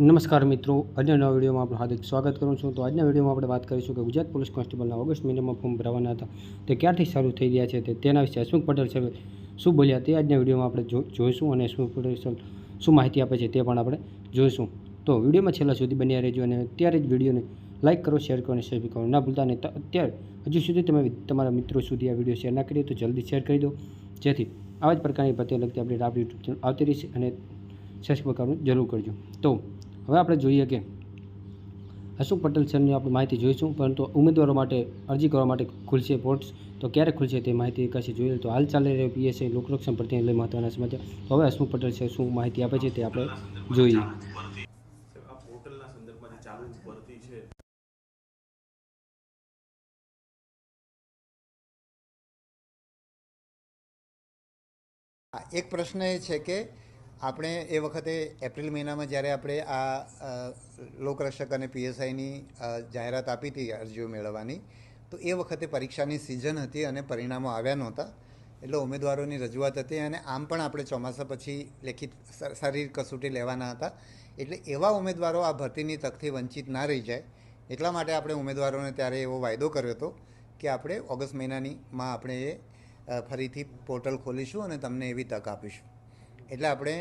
નમસ્કાર મિત્રો, આજના નવા વિડીયોમાં આપણું હાર્દિક સ્વાગત કરું છું. તો આજના વિડીયોમાં આપણે વાત કરીશું કે ગુજરાત પોલીસ કોન્સ્ટેબલના ઓગસ્ટ મહિનામાં ફોર્મ ભરવાના હતા. તે ક્યારથી ચાલુ થઈ ગયા છે તેના વિશે હસમુખ પટેલ સાહેબ શું બોલ્યા તે આજના વિડીયોમાં આપણે જોઈશું અને હસમુખ પટેલ સાહેબ શું માહિતી આપે છે તે પણ આપણે જોઈશું. તો વિડીયોમાં છેલ્લા સુધી બન્યા રહેજો અને અત્યારે જ વિડીયોને લાઇક કરો, શેર કરો અને સબસ્ક્રાઈબ કરો ના ભૂલતા અને અત્યારે હજુ સુધી તમે તમારા મિત્રો સુધી આ વીડિયો શેર ના કરીએ તો જલ્દી શેર કરી દો. જેથી આવા જ પ્રકારની પ્રત્યે લગતી અપડેટ આપણી યુટ્યુબ ચેનલ આવતી રહેશે અને સબસ્ક્રાઈબ કરવાનું જરૂર કરજો. તો હવે આપણે જોઈએ કે અશોક પટેલ સરની આપણે માહિતી જોઈશું, પરંતુ ઉમેદવારો માટે અરજી કરવા માટે ખુલશે પોર્ટ્સ તો ક્યારે ખુલશે તે માહિતી કશી જોઈએ? તો હાલ ચાલી રહ્યો પીએસએ લોકરક્ષણ પ્રત્યે લઈ મહત્વના સમાચાર. તો હવે હસમુખ પટેલ છે, શું માહિતી આપે છે તે આપણે જોઈએ. એક પ્રશ્ન એ છે કે આપણે એ વખતે એપ્રિલ મહિનામાં જ્યારે આપણે આ લોકરક્ષક અને પીએસઆઈની જાહેરાત આપી હતી અરજીઓ મેળવવાની, તો એ વખતે પરીક્ષાની સિઝન હતી અને પરિણામો આવ્યા નહોતા. એટલે ઉમેદવારોની રજૂઆત હતી અને આમ પણ આપણે ચોમાસા પછી લેખિત શારીરિક કસોટી લેવાના હતા. એટલે એવા ઉમેદવારો આ ભરતીની તકથી વંચિત ના રહી જાય. એટલા માટે આપણે ઉમેદવારોને ત્યારે એવો વાયદો કર્યો હતો કે આપણે ઓગસ્ટ મહિનાની માં આપણે એ ફરીથી પોર્ટલ ખોલીશું અને તમને એવી તક આપીશું. એટલે આપણે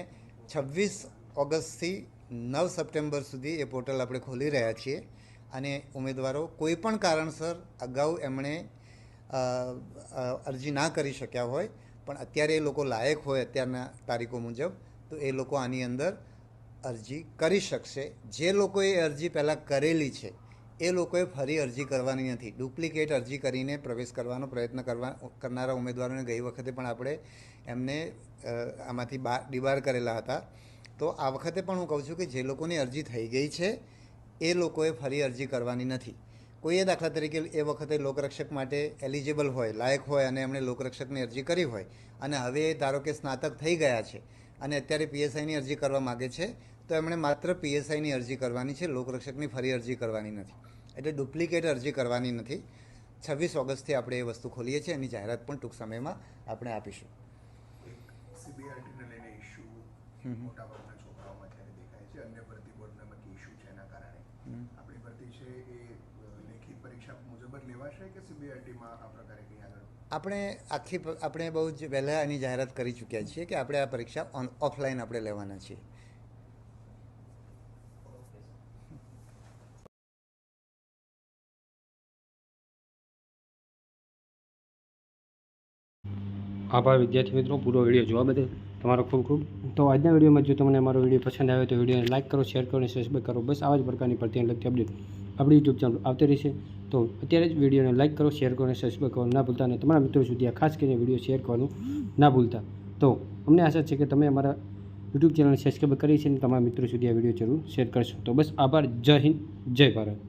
છવ્વીસ ઓગસ્ટથી નવ સપ્ટેમ્બર સુધી એ પોર્ટલ આપણે ખોલી રહ્યા છીએ. અને ઉમેદવારો કોઈ પણ કારણસર અગાઉ એમણે અરજી ના કરી શક્યા હોય, પણ અત્યારે એ લોકો લાયક હોય અત્યારના તારીખો મુજબ, તો એ લોકો આની અંદર અરજી કરી શકશે. જે લોકોએ અરજી પહેલાં કરેલી છે એ લોકોએ ફરી અરજી કરવાની નથી. ડુપ્લિકેટ અરજી કરીને પ્રવેશ કરવાનો પ્રયત્ન કરવા, કરનારા ઉમેદવારોને ગઈ વખતે પણ આપણે એમને આમાંથી બા, ડિબાર કરેલા હતા. તો આ વખતે પણ હું કહું છું કે જે લોકોની અરજી થઈ ગઈ છે, એ લોકોએ ફરી અરજી કરવાની નથી. કોઈએ દાખલા તરીકે એ વખતે લોકરક્ષક માટે એલિજિબલ હોય, લાયક હોય અને એમણે લોકરક્ષકની અરજી કરી હોય અને હવે ધારો કે સ્નાતક થઈ ગયા છે અને અત્યારે પીએસઆઈની અરજી કરવા માગે છે તો એમણે માત્ર પીએસઆઈની અરજી કરવાની છે લોકરક્ષકની ફરી અરજી કરવાની નથી. એટલે ડુપ્લિકેટ અરજી કરવાની નથી. છવ્વીસ ઓગસ્ટથી આપણે એ વસ્તુ ખોલીએ છીએ એની જાહેરાત પણ ટૂંક સમયમાં આપણે આપીશું. આપણી ભરતી છે એ લેખિત પરીક્ષા મુજબ જ લેવાશે કે સીબીઆરટીમાં આ પ્રકારે કંઈ આગળ? આપણે આખી આપણે બહુ જ વહેલા એની જાહેરાત કરી ચૂક્યા છીએ કે આપણે આ પરીક્ષા ઓન ઓફલાઈન આપણે લેવાના છીએ. આભાર વિદ્યાર્થી મિત્રો, પૂરો વીડિયો જોવા બદલ તમારો ખૂબ ખૂબ. તો આજના વિડીયોમાં જો તમને અમારો વીડિયો પસંદ આવ્યો તો વિડીયોને લાઇક કરો, શેર કરો અને સબસ્ક્રાઈબ કરો. બસ આવા જ પ્રકારની પ્રત્યેક લગતી અપડેટ આપણી યુટ્યુબ ચેનલ આવતી રહેશે. તો અત્યારે જ વિડીયોને લાઇક કરો, શેર કરો અને સબસ્ક્રાઈબ કરો ના ભૂલતા અને તમારા મિત્રો સુધી આ ખાસ કરીને વીડિયો શેર કરવાનું ના ભૂલતા. તો અમને આશા છે કે તમે અમારા યુટ્યુબ ચેનલને સબસ્ક્રાઈબ કરી છે અને તમારા મિત્રો સુધી આ વીડિયો જરૂર શેર કરશો. તો બસ આભાર. જય હિન્દ, જય ભારત.